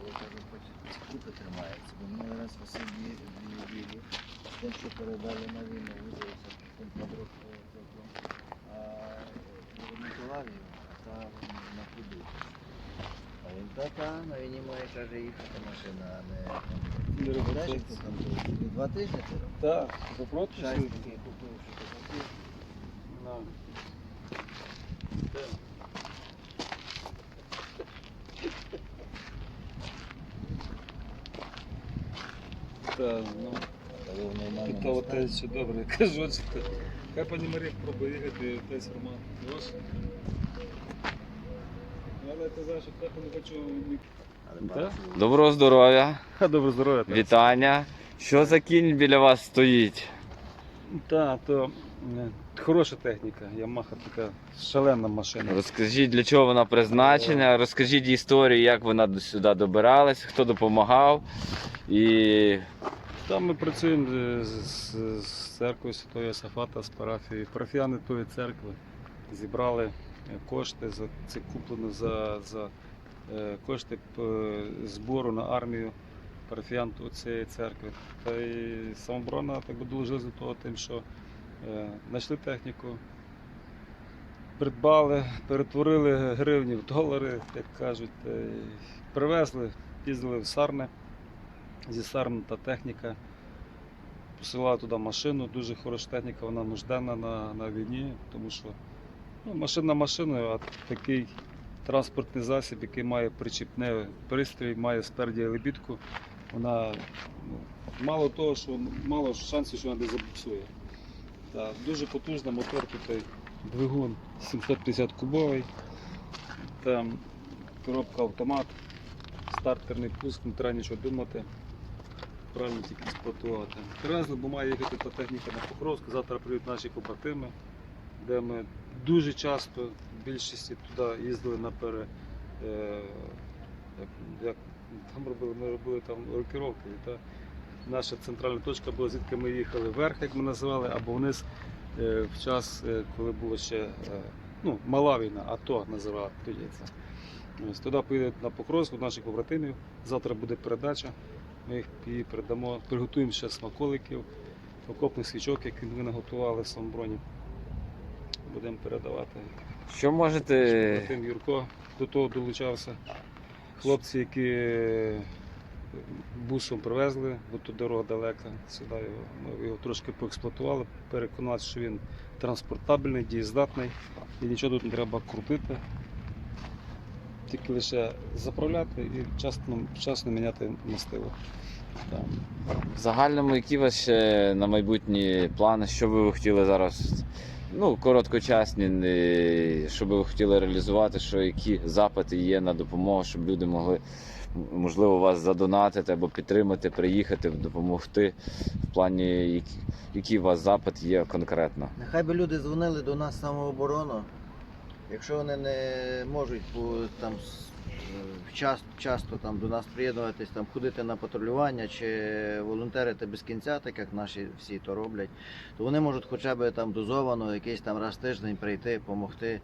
коли кажу, хоч купи тримається, бо минулий раз Василь Бі- Бі- Білі, тим, що передали на війну, вузився тим подростком, а ремонтував його, а там на ходу. А він та та на війні має, каже, їхати машина, а не там. Знаєш, там було? Два тижні ти робив? Так, запроти Шайс такий купив, що ти. Так, ну, в нормальному та от стані. добре, кажу, що. Хай пані Марія пробує їхати отець Роман. Ваш? Але казав, що трохи не хочу Так? Доброго здоров'я, добре здоров'я. вітання. Що за кінь біля вас стоїть? Так, то е, хороша техніка. Ямаха така шалена машина. Розкажіть, для чого вона призначена, розкажіть історію, як вона сюди добиралась, хто допомагав. І Там ми працюємо з, з, з церквою Святого Йосафата, з парафією. Парафіяни тої церкви зібрали е, кошти, за, це куплено за, за е, кошти збору на армію парафіян цієї церкви. Та й самоборона так би доложилась до того, тим, що е, знайшли техніку, придбали, перетворили гривні в долари, як кажуть, та й привезли, їздили в Сарне зі Сарн та техніка. Посилала туди машину, дуже хороша техніка, вона нужденна на, на війні, тому що ну, машина машиною, а такий транспортний засіб, який має причіпне пристрій, має спереді лебідку, вона ну, мало того, що мало шансів, що вона десь забуксує. Та, дуже потужна мотор тут двигун 750 кубовий, там коробка автомат, стартерний пуск, не треба нічого думати. Правильно тільки експлуатувати. Привезли, бо має їхати та техніка на Покровську. Завтра прийдуть наші побратими, де ми дуже часто, в більшості туди їздили на пере. Е, як, як там робили, ми робили там рокіровки. Та наша центральна точка була, звідки ми їхали вверх, як ми називали, або вниз е, в час, е, коли було ще е, ну, мала війна, АТО називали тоді це. Ось, туди поїдуть на Покровську наших побратимів. Завтра буде передача. Ми їх її передамо, приготуємо ще смаколиків, окопних свічок, які ми наготували в самоброні. Будемо передавати. що можете Юрко до того долучався. Хлопці, які е, бусом привезли, бо тут дорога далека, сюди його, ми його трошки поексплуатували, переконалися, що він транспортабельний, дієздатний і нічого тут не треба крутити. Тільки лише заправляти і вчасно, вчасно міняти мастило. В загальному, які у вас на майбутні плани, що ви хотіли зараз? Ну, короткочасні, не- що би ви хотіли реалізувати, що які запити є на допомогу, щоб люди могли можливо вас задонатити або підтримати, приїхати, допомогти в плані, який у вас запит є конкретно. Нехай би люди дзвонили до нас самооборону. Якщо вони не можуть по, там, е, час, часто там, до нас приєднуватись, там, ходити на патрулювання чи волонтерити без кінця, так як наші всі то роблять, то вони можуть хоча б там дозовано якийсь там раз в тиждень прийти, допомогти.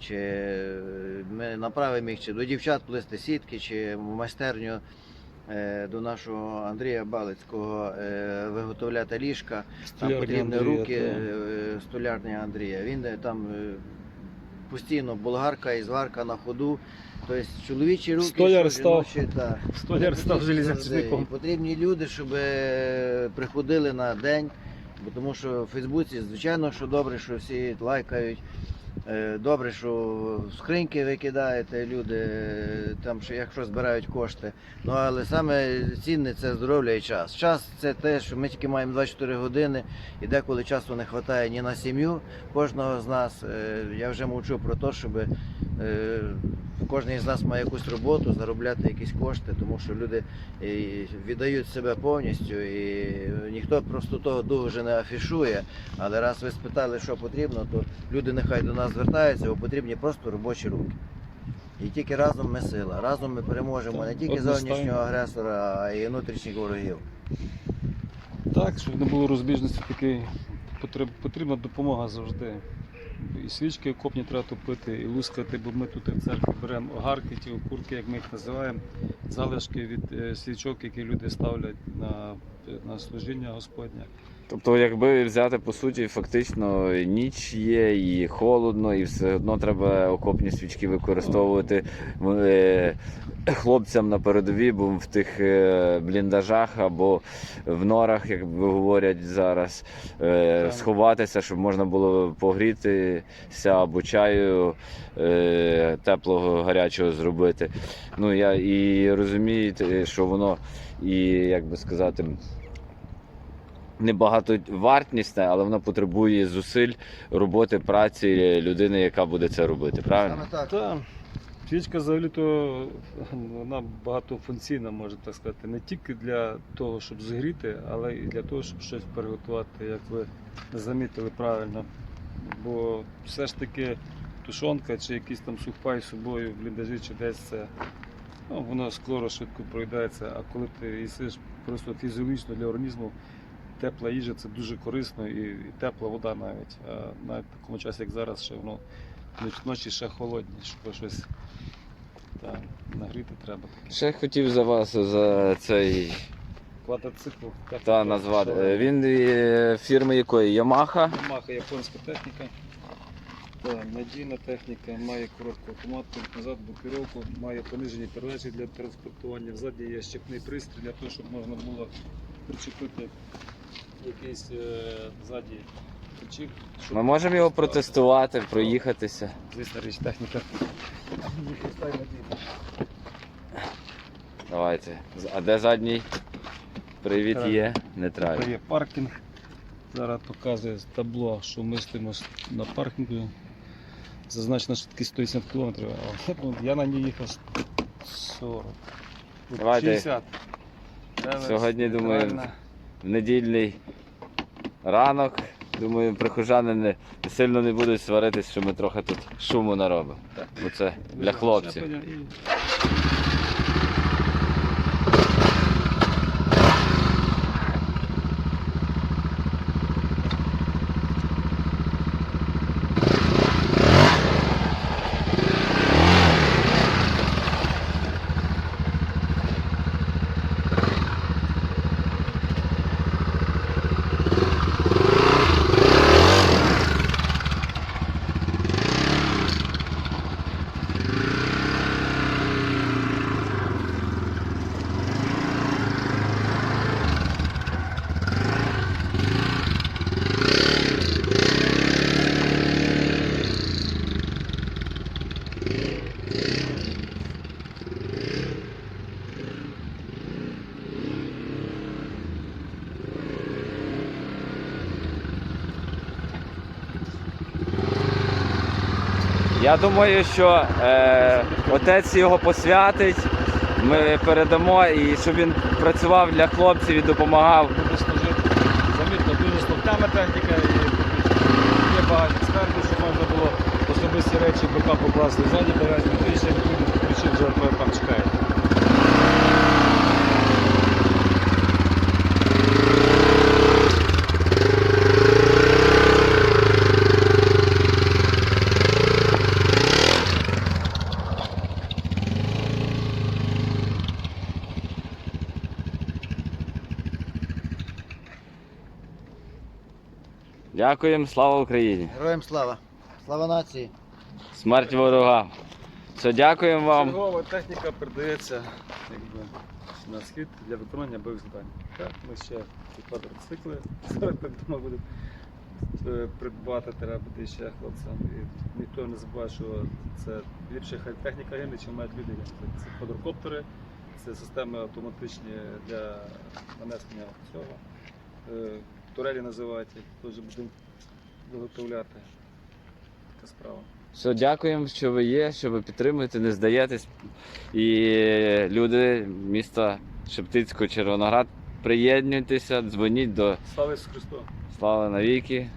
Чи е, ми направимо їх чи до дівчат плести сітки, чи в майстерню е, до нашого Андрія Балицького виготовляти ліжка. Там потрібні Андрія, руки так. столярні Андрія. Він там постійно болгарка і зварка на ходу. Тобто чоловічі руки, Столяр що став. жіночі, так. Столяр став Потрібні железячником. Потрібні люди, щоб е, приходили на день, бо тому що в Фейсбуці, звичайно, що добре, що всі лайкають. Е, Добре, що скриньки викидаєте люди, е, там що якщо збирають кошти. Ну але саме цінне це здоров'я і час. Час це те, що ми тільки маємо 24 години, і деколи часу не вистачає ні на сім'ю кожного з нас. Е, Я вже мовчу про те, щоб кожен з нас має якусь роботу, заробляти якісь кошти, тому що люди віддають себе повністю, і ніхто просто того дуже не афішує. Але раз ви спитали, що потрібно, то люди нехай до нас звертаються, бо потрібні просто робочі руки. І тільки разом ми сила. Разом ми переможемо не тільки зовнішнього агресора, а й внутрішніх ворогів. Так, щоб не було розбіжності такої, потрібна допомога завжди. і свічки окопні треба топити, і лускати, бо ми тут в церкві беремо огарки, ті окурки, як ми їх називаємо, залишки від е, свічок, які люди ставлять на, на служіння Господнє. Тобто, якби взяти по суті, фактично ніч є, і холодно, і все одно треба окопні свічки використовувати е, хлопцям на передовій, бо в тих е, бліндажах або в норах, як говорять зараз, е, сховатися, щоб можна було погрітися або чаю теплого гарячого зробити. Ну я і розумієте, що воно і як би сказати небагато вартісне, але воно потребує зусиль роботи, праці людини, яка буде це робити. Правильно? Саме так. Та свічка взагалі-то вона багатофункційна, можна так сказати, не тільки для того, щоб згріти, але і для того, щоб щось приготувати, як ви замітили правильно. Бо все ж таки тушонка чи якийсь там сухпай з собою в бліндажі чи десь це. Ну, воно скоро швидко пройдеться, а коли ти їсиш просто фізіологічно для організму, тепла їжа це дуже корисно і, і тепла вода навіть. А навіть в такому часі, як зараз, ще воно ночі ще холодні, щоб щось та, нагріти треба таке. Ще хотів за вас за цей Квадроцикл. та назвати. Е, Він фірми якої? Ямаха. Ямаха японська техніка. Та, надійна техніка, має коротку автоматку, назад блокировку, має понижені передачі для транспортування. Ззаді є щепний пристрій для того, щоб можна було причепити якийсь е, ззаді ключик. щоб- Ми можемо його протестувати, проїхатися. Звісно, річ техніка. Давайте. А де задній? Привіт є. Не треба. Є паркінг. Зараз показує табло, що ми стоїмо на паркінгу. Зазначена швидкість 180 км, ну, я на ній їхав 40. Тут Давайте. 60. Сьогодні, думаю. В недільний ранок. Думаю, прихожани не сильно не будуть сваритись, що ми трохи тут шуму наробимо. Бо це для хлопців. Я думаю, що е, отець його посвятить. Ми передамо і щоб він працював для хлопців і допомагав. буде служити. Замітно, дуже слухняна техніка і є багато експертів, щоб можна було особисті речі в покласти ззаді багажник, і ще відповідно включив вже там чекають. Dякуємо, слава Україні! Героям слава. Слава нації. Смерть ворогам! Все, дякуємо вам. Чергова техніка передається якби, на схід для виконання бойових завдань. Так, ми ще ці квадроцикли зараз так думаю, будемо е, придбати, треба буде ще хлопцям. І ніхто не забуває, що це ліпше хай техніка гине, чим мають люди. Це квадрокоптери, це системи автоматичні для нанесення цього. Турелі називають, теж будемо виготовляти. Така справа. Все, дякуємо, що ви є, що ви підтримуєте, не здаєтесь. І люди міста Шептицького, Червоноград, приєднуйтеся, дзвоніть до Слава Ісусу Христу! Слава навіки.